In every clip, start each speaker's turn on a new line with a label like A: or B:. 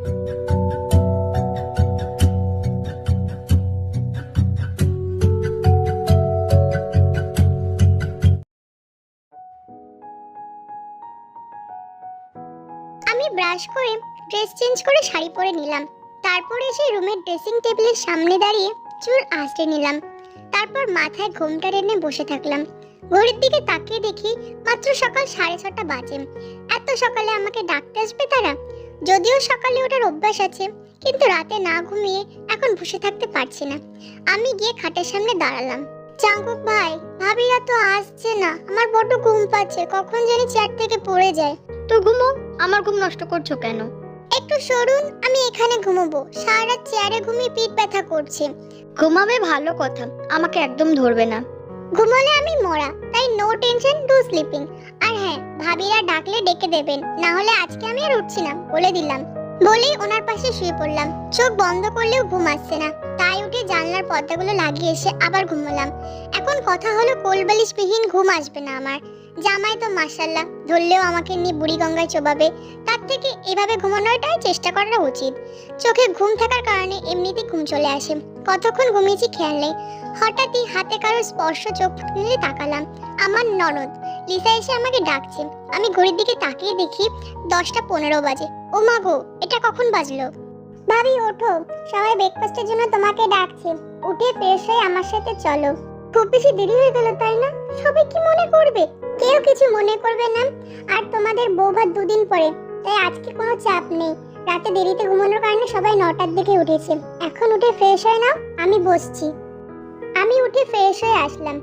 A: আমি ব্রাশ করে dress change করে শাড়ি পরে নিলাম। তারপর এসে রুমের ড্রেসিং টেবিলের সামনে দাঁড়িয়ে চুল আঁচড়ে নিলাম। তারপর মাথায় ঘোমটা টেনে বসে থাকলাম। ঘড়ির দিকে তাকিয়ে দেখি মাত্র সকাল সাড়ে ছটা বাজে। এত সকালে আমাকে ডাকতে আসবে তারা? যদিও সকালে ওঠার অভ্যাস আছে কিন্তু রাতে না ঘুমিয়ে এখন বসে থাকতে পারছি না। আমি গিয়ে খাটের সামনে দাঁড়ালাম। চাঙ্কুক ভাই ভাবিরা তো আসছে না। আমার বড্ড ঘুম পাচ্ছে কখন জানি চেয়ার থেকে পড়ে যায়।
B: তো ঘুমো আমার ঘুম নষ্ট করছ কেন?
A: একটু সরুন আমি এখানে ঘুমোবো। সারা রাত চেয়ারে ঘুমিয়ে পিঠ ব্যথা করছে।
B: ঘুমাবে ভালো কথা আমাকে একদম ধরবে না।
A: ঘুমোলে আমি মরা, তাই নো টেনশন ডু স্লিপিং আর হ্যাঁ ভাবিরা ডাকলে ডেকে দেবেন না হলে আজকে আমি আর উঠছি না, বলে দিলাম। বলেই ওনার পাশে শুয়ে পড়লাম। চোখ বন্ধ করলেও ঘুম আসছে না। তাই উঠে জানলার পর্দাগুলো লাগিয়ে এসে আবার ঘুমোলাম। এখন কথা হলো কোলবালিশবিহীন ঘুম আসবে না আমার। জামাই তো মাসাল্লাহ ধরলেও আমাকে নিয়ে বুড়ি গঙ্গায় চোবাবে। তার থেকে এভাবে ঘুমানোটাই চেষ্টা করা উচিত। চোখে ঘুম থাকার কারণে এমনিতেই ঘুম চলে আসে। কতক্ষণ ঘুমিয়েছি খেয়াল নেই। হঠাৎই হাতে কারোর স্পর্শ চোখ নিয়ে তাকালাম। আমার ননদ, লিসা এসে আমাকে ডাকছে। আমি ঘড়ির দিকে তাকিয়ে দেখি দশটা পনেরো বাজে। ও মা গো, এটা কখন বাজলো? ভাবি, ওঠো। সবাই ব্রেকফাস্টের জন্য তোমাকে ডাকছে। উঠে ফ্রেশ হয়ে আমার সাথে চলো। খুব বেশি দেরি হয়ে গেল, তাই না? সবাই কি মনে করবে? কেউ কিছু মনে করবে না। আর তোমাদের বউ ভাত দুদিন পরে, তাই আজকে কোনো চাপ নেই। রাতে দেরিতে ঘুমানোর কারণে সবাই নটার দিকে উঠেছে। এখন উঠে ফ্রেশ হয়ে নাও, আমি বসছি। আমি উঠে ফ্রেশ হয়ে আসলাম।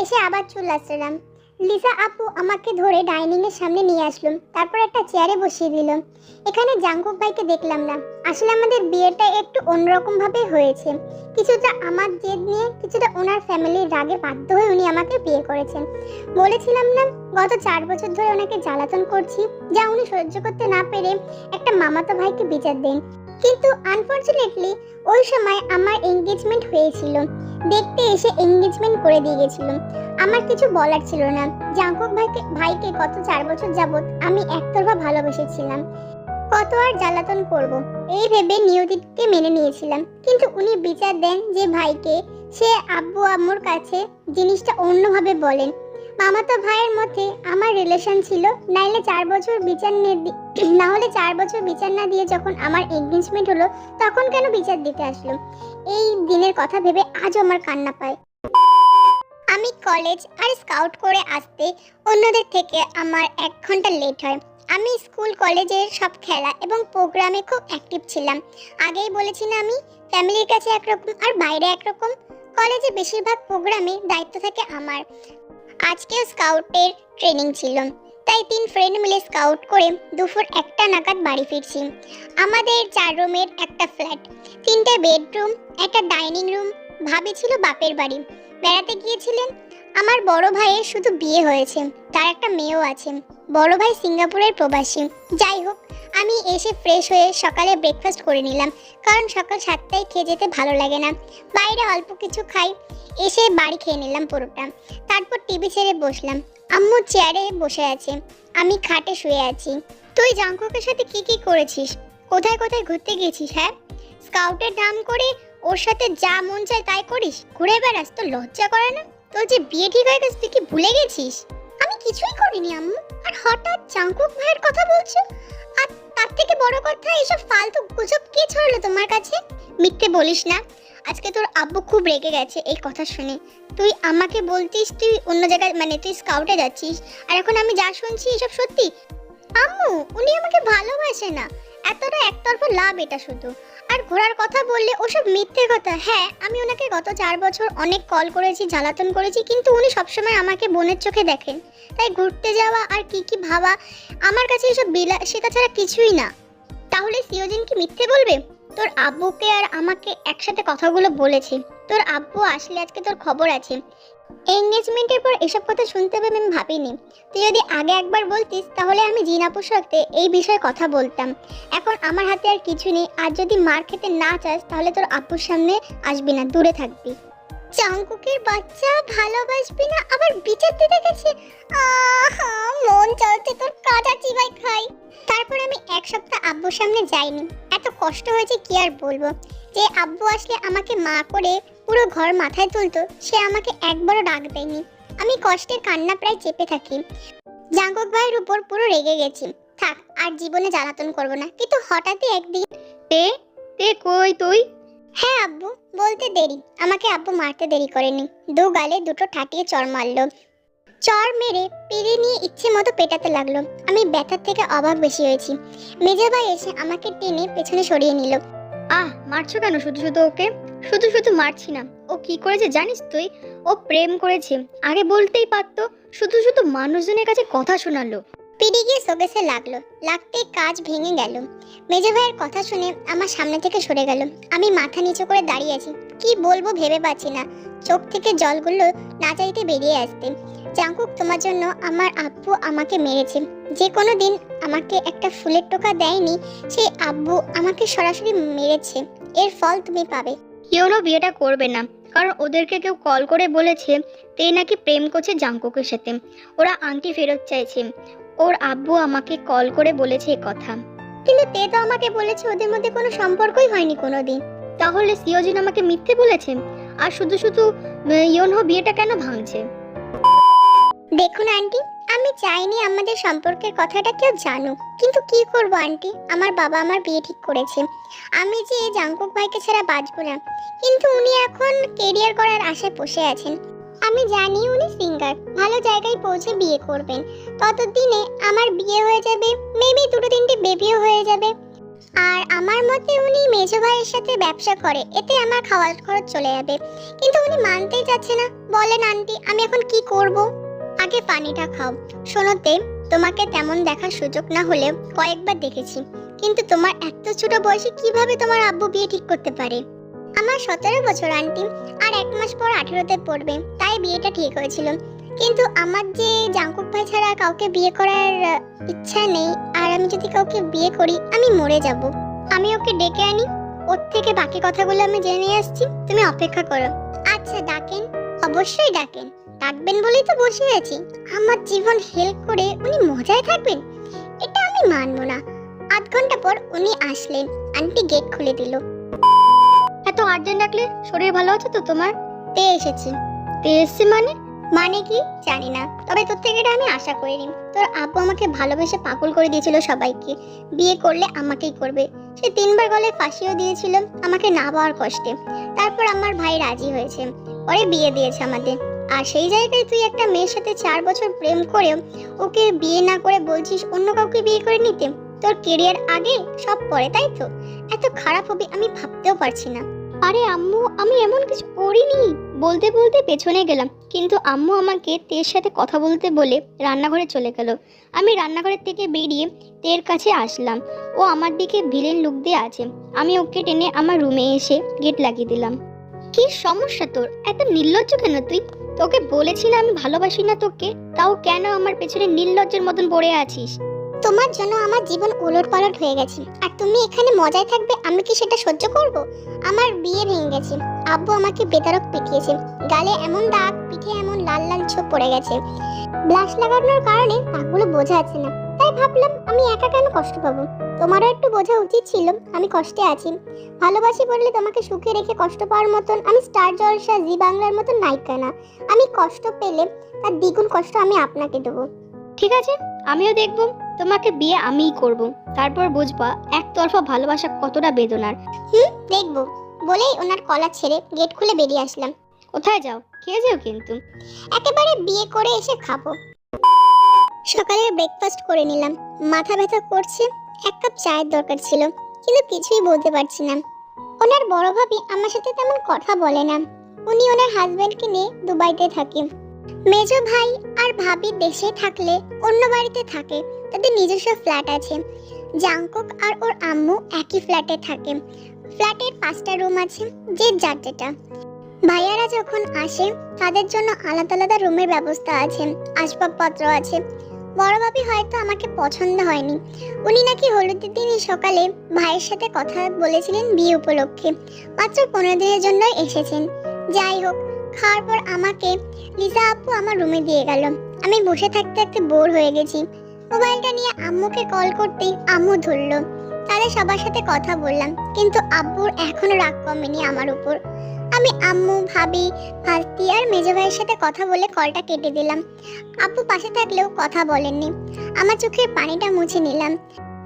A: এসে আবার চুল আসলাম লিসা আপু আমাকে ধরে ডাইনিং এর সামনে নিয়ে আসলো। তারপর একটা চেয়ারে বসিয়ে দিল। এখানে জাঙ্কুক ভাইকে দেখলাম না। আসলে আমাদের বিয়েটা একটু অন্যরকম ভাবে হয়েছে। কিছুটা আমার জেদ নিয়ে কিছুটা ওনার ফ্যামিলির রাগে বাধ্য হয়ে উনি আমাকে বিয়ে করেছেন। বলেছিলাম না, গত চার বছর ধরে ওনাকে জ্বালাতন করছি। যা উনি সহ্য করতে না পেরে একটা মামাতো ভাইকে বিচার দেন। কিন্তু আনফরচুনেটলি ওই সময় আমার এঙ্গেজমেন্ট হয়েছিল। দেখতে এসে এঙ্গেজমেন্ট করে দিয়ে গেছিল। আমার কিছু বলার ছিল না। জাঙ্কুক ভাইকে ভাইকে গত চার বছর যাবৎ আমি একতরফা ভালোবেসেছিলাম। কত আর জ্বালাতন করব? এই ভেবে নিয়তিকে মেনে নিয়েছিলাম। কিন্তু উনি বিচার দেন যে ভাইকে সে আব্বু আম্মুর কাছে জিনিসটা অন্যভাবে বলেন। মামাতো ভাইয়ের মধ্যে আমার রিলেশন ছিল। নাইলে চার বছর বিচার নে- হলে চার বছর বিচার না দিয়ে যখন আমার এঙ্গেজমেন্ট হলো, তখন কেন বিচার দিতে আসলো? এই দিনের কথা ভেবে আজও আমার কান্না পায়। আমি কলেজ আর স্কাউট করে আসতে অন্যদের থেকে আমার এক ঘণ্টা লেট হয়। আমি স্কুল কলেজের সব খেলা এবং প্রোগ্রামে খুব অ্যাক্টিভ ছিলাম। আগেই বলেছি না আমি ফ্যামিলির কাছে একরকম আর বাইরে একরকম। কলেজে বেশিরভাগ প্রোগ্রামে দায়িত্ব থাকে আমার। আজকেও স্কাউটের ট্রেনিং ছিল। তাই তিন ফ্রেন্ড মিলে স্কাউট করে দুপুর একটা নাগাদ বাড়ি ফিরছি। আমাদের চার রুমের একটা ফ্ল্যাট তিনটে বেডরুম একটা ডাইনিং রুম ভাবি ছিল বাপের বাড়ি। বেড়াতে গিয়েছিলেন। আমার বড় ভাইয়ের শুধু বিয়ে হয়েছে, তার একটা মেয়েও আছে। বড় ভাই সিঙ্গাপুরের প্রবাসী। যাই হোক আমি এসে ফ্রেশ হয়ে সকালে ব্রেকফাস্ট করে নিলাম, কারণ সকাল সাতটায় খেয়ে যেতে ভালো লাগে না। বাইরে অল্প কিছু খাই, এসে বাড়ি খেয়ে নিলাম পুরোটা। তারপর টিভি ছেড়ে বসলাম। আম্মু চেয়ারে বসে আছে। আমি খাটে শুয়ে আছি। তুই জাঙ্কুকের সাথে কি কি করেছিস? কোথায় কোথায় ঘুরতে গিয়েছিস হ্যাঁ? স্কাউটের নাম করে ওর সাথে যা মন চায় তাই করিস। ঘুরে বেড়াস তো লজ্জা করে না? তোর যে বিয়ে ঠিক হয়ে গেছে, তুই কি ভুলে গেছিস? আমি কিছুই করিনি, আম্মু। আর হঠাৎ জাঙ্কুক ভাইয়ের কথা বলছো? আর তার থেকে বড় কথা, এসব ফালতু গুজব কে ছড়ালো তোমার কাছে? মিথ্যে বলিস না। আজকে তোর আব্বু খুব রেগে গেছে এই কথা শুনে। তুই আমাকে বলতিস, তুই অন্য জায়গায় মানে তুই স্কাউটে যাচ্ছিস। আর এখন আমি যা শুনছি, এসব সত্যি? আম্মু, উনি আমাকে ভালোবাসে না। এতটা একতরফা লাভ এটা শুধু। আর ঘোরার কথা বললে ওসব মিথ্যে কথা। হ্যাঁ আমি ওনাকে গত চার বছর অনেক কল করেছি, জ্বালাতন করেছি, কিন্তু উনি সবসময় আমাকে বোনের চোখে দেখেন। তাই ঘুরতে যাওয়া আর কি কি ভাবা, আমার কাছে এসব সেটা ছাড়া কিছুই না। তাহলে সিওজিন কি মিথ্যে বলবে? তোর আব্বুকে আর আমাকে একসাথে কথাগুলো বলেছে। তোর আব্বু আসলে আজকে তোর খবর আছে। এঙ্গেজমেন্টের পর এসব কথা শুনতে পেবে আমি ভাবিনি। তুই যদি আগে একবার বলতিস তাহলে আমি জিনাপুর সাথে এই বিষয়ে কথা বলতাম। এখন আমার হাতে আর কিছু নেই আর যদি মার খেতে না চাস তাহলে তোর আব্বুর সামনে আসবি না দূরে থাকবি। চাঙ্কুকের বাচ্চা ভালোবাসবি না আবার বিচার দিতে গেছে? আহা, মন চাচ্ছে তোর কাজা চিবাই খাই। তারপর আমি এক সপ্তাহ আব্বুর সামনে যাইনি। এত কষ্ট হয়েছে কি আর বলব? যে আব্বু আসলে আমাকে মা করে পুরো ঘর মাথায় তুলতো সে আমাকে একবারও ডাক দেয়নি। আমি কষ্টের কান্না প্রায় চেপে থাকি। জাঙ্গক ভাইয়ের উপর পুরো রেগে গেছি। থাক আর জীবনে জ্বালাতন করব না। কিন্তু হঠাৎই একদিন
B: তে তে কই তুই?
A: হ্যাঁ আব্বু বলতে দেরি। আমাকে আব্বু মারতে দেরি করেনি। দু গালে দুটো ঠাটিয়ে চর মারলো। চর মেরে পিড়ে নিয়ে ইচ্ছে মতো পেটাতে লাগল। আমি ব্যথার থেকে অবাক বেশি হয়েছি। মেজে ভাই এসে আমাকে টেনে পেছনে সরিয়ে নিল।
B: আহ মারছো কেন শুধু শুধু ওকে? শুধু শুধু মারছি না। ও কি করেছে জানিস তুই? ও প্রেম করেছে। আগে বলতেই পারতো শুধু শুধু মানুষজনের কাছে কথা শোনালো।
A: পিড়ে গিয়ে সোগেসে লাগল। লাগতেই কাজ ভেঙে গেল। মেজে ভাইয়ের কথা শুনে আমার সামনে থেকে সরে গেল। আমি মাথা নিচু করে দাঁড়িয়ে আছি। কি বলব ভেবে পাচ্ছি না। চোখ থেকে জলগুলো না চাইতে বেরিয়ে আসতে। জাঙ্কুক, তোমার জন্য আমার আব্বু আমাকে মেরেছে। যে কোনো দিন আমাকে একটা ফুলের টোকা দেয়নি, সেই আব্বু আমাকে সরাসরি মেরেছে। এর ফল তুমি পাবে।
B: ইয়োনো বিয়েটা করবে না। কারণ ওদেরকে কেউ কল করে বলেছে তে নাকি প্রেম করছে জাঙ্কুকের সাথে। ওরা আংটি ফেরত চাইছে। ওর আব্বু আমাকে কল করে বলেছে কথা।
A: কিন্তু তে তো আমাকে বলেছে, ওদের মধ্যে কোনো সম্পর্কই হয়নি কোনো দিন
B: তাহলে সিওজিন আমাকে মিথ্যে বলেছে? আর শুধু শুধু ইয়োনহো বিয়েটা কেন ভাঙছে?
A: দেখুন আন্টি, আমি চাইনি আমাদের সম্পর্কের কথাটা কেউ জানুক। কিন্তু কি করব আন্টি? আমার বাবা আমার বিয়ে ঠিক করেছে। আমি যে জাঙ্কুক ভাইকে ছাড়া বাঁচবো না। কিন্তু উনি এখন কেরিয়ার করার আশায় বসে আছেন। আমি জানি উনি সিঙ্গার ভালো জায়গায় পৌঁছে বিয়ে করবেন। ততদিনে আমার বিয়ে হয়ে যাবে মেবি দুটো তিনটে বেবিও হয়ে যাবে। আর আমার মতে উনি মেজো ভাইয়ের সাথে ব্যবসা করে, এতে আমার খাওয়ার খরচ চলে যাবে। কিন্তু উনি মানতেই চাচ্ছে না। বলেন আন্টি, আমি এখন কি করব? আগে পানিটা খাও। শোনোতে তোমাকে তেমন দেখার সুযোগ না হলেও কয়েকবার দেখেছি। কিন্তু তোমার এত ছোট বয়সে কীভাবে তোমার আব্বু বিয়ে ঠিক করতে পারে? আমার সতেরো বছর আন্টি, আর এক মাস পর আঠেরোতে পড়বে, তাই বিয়েটা ঠিক হয়েছিল। কিন্তু আমার যে জাঙ্কুক ভাই ছাড়া কাউকে বিয়ে করার ইচ্ছা নেই, আর আমি যদি কাউকে বিয়ে করি, আমি মরে যাব। আমি ওকে ডেকে আনি, ওর থেকে বাকি কথাগুলো আমি জেনে আসছি, তুমি অপেক্ষা করো। আচ্ছা ডাকেন। অবশ্যই ডাকেন। ডাকবেন বলেই তো বসে আছি। আমার জীবন হেল্প করে উনি মজায় থাকবেন? এটা আমি মানবো না। আধ ঘণ্টা পর উনি আসলেন। আন্টি গেট খুলে দিল।
B: এত আর্জেন্ট ডাকলে শরীর ভালো আছে তো তোমার?
A: তে এসেছে।
B: তে এসছে মানে?
A: মানে কি? জানি না। তবে তোর থেকে এটা আমি আশা করে করিনি তোর আব্বু আমাকে ভালোবেসে পাগল করে দিয়েছিল সবাইকে। বিয়ে করলে আমাকেই করবে। সে তিনবার গলে ফাঁসিও দিয়েছিল আমাকে না পাওয়ার কষ্টে। তারপর আমার ভাই রাজি হয়েছে। পরে বিয়ে দিয়েছে আমাদের। আর সেই জায়গায় তুই একটা মেয়ের সাথে চার বছর প্রেম করেও ওকে বিয়ে না করে বলছিস অন্য কাউকে বিয়ে করে নিতে? তোর কেরিয়ার আগে সব পরে, তাই তো? এত খারাপ হবে আমি ভাবতেও পারছি না।
B: আরে আম্মু, আমি এমন কিছু করিনি। বলতে বলতে পেছনে গেলাম। কিন্তু আম্মু আমাকে তের সাথে কথা বলতে বলে রান্নাঘরে চলে গেল। আমি রান্নাঘরের থেকে বেরিয়ে তের কাছে আসলাম। ও আমার দিকে ভিলেন লুক দিয়ে আছে। আমি ওকে টেনে আমার রুমে এসে গেট লাগিয়ে দিলাম। কি সমস্যা তোর? এত নির্লজ্জ কেন তুই? তোকে বলেছিলাম আমি ভালোবাসি না তোকে, তাও কেন আমার পেছনে নির্লজ্জের মতন পড়ে আছিস?
A: তোমার জন্য আমার জীবন ওলট পালট হয়ে গেছে। আর তুমি এখানে মজায় থাকবে, আমি কি সেটা সহ্য করব? আমার বিয়ে ভেঙে গেছে। আব্বু আমাকে বেতারক পিটিয়েছে। গালে এমন দাগ, পিঠে এমন লাল লাল ছোপ পড়ে গেছে। ব্লাশ লাগানোর কারণে দাগগুলো বোঝা যাচ্ছে না। তাই ভাবলাম আমি একা কেন কষ্ট পাবো? তোমারও একটু বোঝা উচিত ছিল আমি কষ্টে আছি। ভালোবাসি বললে তোমাকে সুখে রেখে কষ্ট পাওয়ার মতন আমি স্টার জলসা জি বাংলার মতন নায়িকা না। আমি কষ্ট পেলে তার দ্বিগুণ কষ্ট আমি আপনাকে দেবো।
B: ঠিক আছে আমিও দেখব তোমাকে বিয়ে আমিই করব। তারপর বুঝবা একতরফা ভালোবাসা কতটা বেদনার।
A: দেখব। বলেই ওনার কলা ছেড়ে গেট খুলে বেরিয়ে আসলাম।
B: কোথায় যাও? খেয়ে যেও কিন্তু।
A: একেবারে বিয়ে করে এসে খাব। সকালে ব্রেকফাস্ট করে নিলাম। মাথা ব্যথা করছে, এক কাপ চায়ের দরকার ছিল, কিন্তু কিছুই বলতে পারছি না। ওনার বড় ভাবি আমার সাথে তেমন কথা বলে না। উনি ওনার হাজবেন্ডকে নিয়ে দুবাইতে থাকে। মেজ ভাই আর ভাবি দেশে থাকলে অন্য বাড়িতে থাকে, তাদের নিজস্ব ফ্ল্যাট আছে। জাংকুক আর ওর আম্মু একই ফ্ল্যাটে থাকে। ফ্ল্যাটের পাঁচটা রুম আছে, যে যার যেটা। ভাইয়ারা যখন আসে, তাদের জন্য আলাদা আলাদা রুমের ব্যবস্থা আছে, আসবাবপত্র আছে। বড় ভাবি হয়তো আমাকে পছন্দ হয়নি। উনি নাকি হলুদের দিনই সকালে ভাইয়ের সাথে কথা বলেছিলেন বিয়ে উপলক্ষে। মাত্র পনেরো দিনের জন্য এসেছেন। যাই হোক, খাওয়ার পর আমাকে লিজা আপু আমার রুমে দিয়ে গেল। আমি বসে থাকতে থাকতে বোর হয়ে গেছি। মোবাইলটা নিয়ে আম্মুকে কল করতেই আম্মু ধরলো। তাদের সবার সাথে কথা বললাম, কিন্তু আব্বুর এখনও রাগ কমেনি আমার উপর। আমি আম্মু, ভাবি ভাস্তি আর মেজো ভাইয়ের সাথে কথা বলে কলটা কেটে দিলাম। আপু পাশে থাকলেও কথা বলেননি। আমার চোখের পানিটা মুছে নিলাম।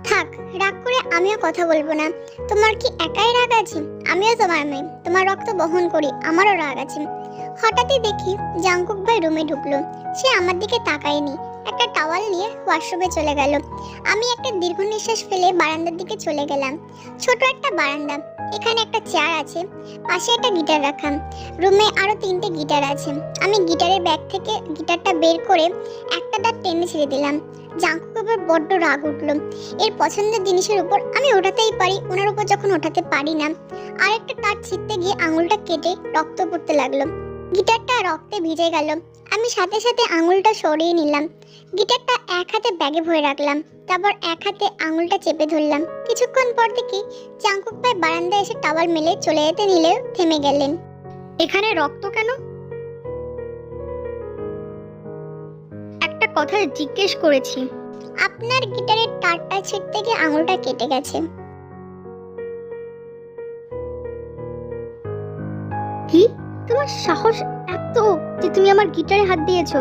A: থাক, রাগ করে আমিও কথা বলব না। তোমার কি একাই রাগ আছে? আমিও তোমার মেয়ে। তোমার রক্ত বহন করি, আমারও রাগ আছে। হঠাৎই দেখি জাঙ্কুক ভাই রুমে ঢুকলো। সে আমার দিকে তাকায়নি। একটা টাওয়াল নিয়ে ওয়াশরুমে চলে গেল। আমি একটা দীর্ঘ নিঃশ্বাস ফেলে বারান্দার দিকে চলে গেলাম। ছোট একটা বারান্দা। এখানে একটা চেয়ার আছে, পাশে একটা গিটার রাখা। রুমে আরও তিনটে গিটার আছে। আমি গিটারের ব্যাগ থেকে গিটারটা বের করে একটা দাঁত টেনে ছেড়ে দিলাম। জাঙ্কুক আবার বড্ড রাগ উঠল। এর পছন্দের জিনিসের উপর আমি ওঠাতেই পারি, ওনার উপর যখন ওঠাতে পারি না। আরেকটা তার ছিটতে গিয়ে আঙুলটা কেটে রক্ত পড়তে লাগল। গিটারটা রক্তে ভিজে গেল। আমি সাথে সাথে আঙুলটা সরিয়ে নিলাম। গিটারটা এক হাতে ব্যাগে ভরে রাখলাম, তারপর এক হাতে আঙুলটা চেপে ধরলাম। কিছুক্ষণ পর দেখি চাঙ্কুক ভাই বারান্দায় এসে টাওয়াল মেলে চলে যেতে নিলেও থেমে গেলেন।
B: এখানে রক্ত কেন? একটা কথা জিজ্ঞেস করেছি।
A: আপনার গিটারের তারটা ছিটতে গিয়ে আঙুলটা কেটে গেছে।
B: কি? তোমার সাহস এত? যে তুমি আমার গিটারে হাত দিয়েছ।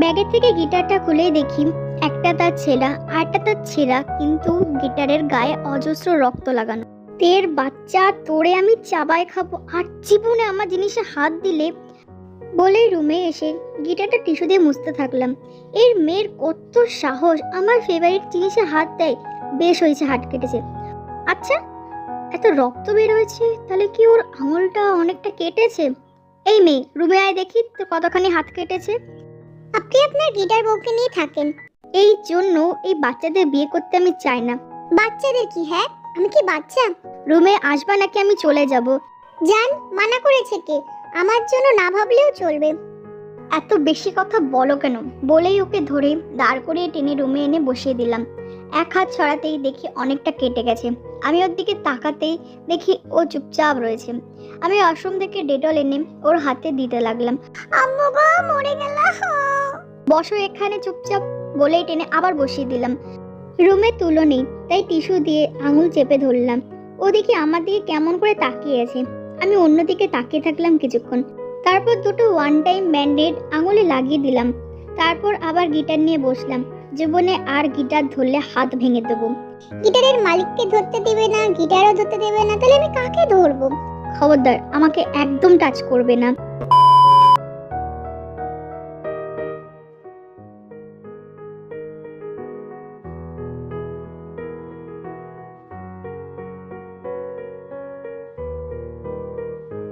B: ব্যাগের থেকে গিটারটা খুলেই দেখি, একটা তার ছেঁড়া আর একটা তার ছেঁড়া, কিন্তু গিটারের গায়ে অজস্র রক্ত লাগানো। তের বাচ্চা, তোরে আমি চাবায় খাব, আর জীবনে আমার জিনিসে হাত দিলে? বলে রুমে এসে গিটারটা টিস্যু দিয়ে মুছতে থাকলাম। এর মেয়ের কত সাহস, আমার ফেভারিট জিনিসে হাত দেয়। বেশ হয়েছে, হাত কেটেছে। আচ্ছা এত রক্ত বের হয়েছে, তাহলে কি ওর আঙুলটা অনেকটা কেটেছে? এই মেয়ে রুমে আয় দেখি তো কতখানি হাত কেটেছে।
A: আপনি আপনার গিটার বউকে নিয়ে থাকেন।
B: এই জন্য এই বাচ্চাদের বিয়ে করতে আমি চাই না।
A: বাচ্চাদের কি হ্যাঁ? আমি কি বাচ্চা?
B: রুমে আসবা নাকি আমি চলে যাব?
A: জান মানা করেছে কে? আমার জন্য না ভাবলেও চলবে।
B: এত বেশি কথা বলো কেন? বলেই ওকে ধরে দাঁড় করিয়ে টেনে রুমে এনে বসিয়ে দিলাম। এক হাত ছড়াতেই দেখি অনেকটা কেটে গেছে। আমি ওর দিকে তাকাতেই দেখি ও চুপচাপ রয়েছে। আমি ওয়াশরুম থেকে ডেটল এনে ওর হাতে দিতে লাগলাম।
A: আম্মু মরে গেল
B: বসো, এখানে চুপচাপ বলেই টেনে আবার বসিয়ে দিলাম। রুমে তুলো নেই, তাই টিস্যু দিয়ে আঙুল চেপে ধরলাম। ওদিকে আমার দিকে কেমন করে তাকিয়ে আছে। আমি অন্যদিকে তাকিয়ে থাকলাম কিছুক্ষণ। তারপর দুটো ওয়ান টাইম ব্যান্ডেড আঙুলে লাগিয়ে দিলাম। তারপর আবার গিটার নিয়ে বসলাম। জীবনে আর গিটার ধরলে হাত ভেঙে দেবো।
A: গিটারের মালিককে ধরতে দেবে না, গিটারও ধরতে দেবে না, তাহলে আমি কাকে ধরবো?
B: খবরদার, আমাকে একদম টাচ করবে না।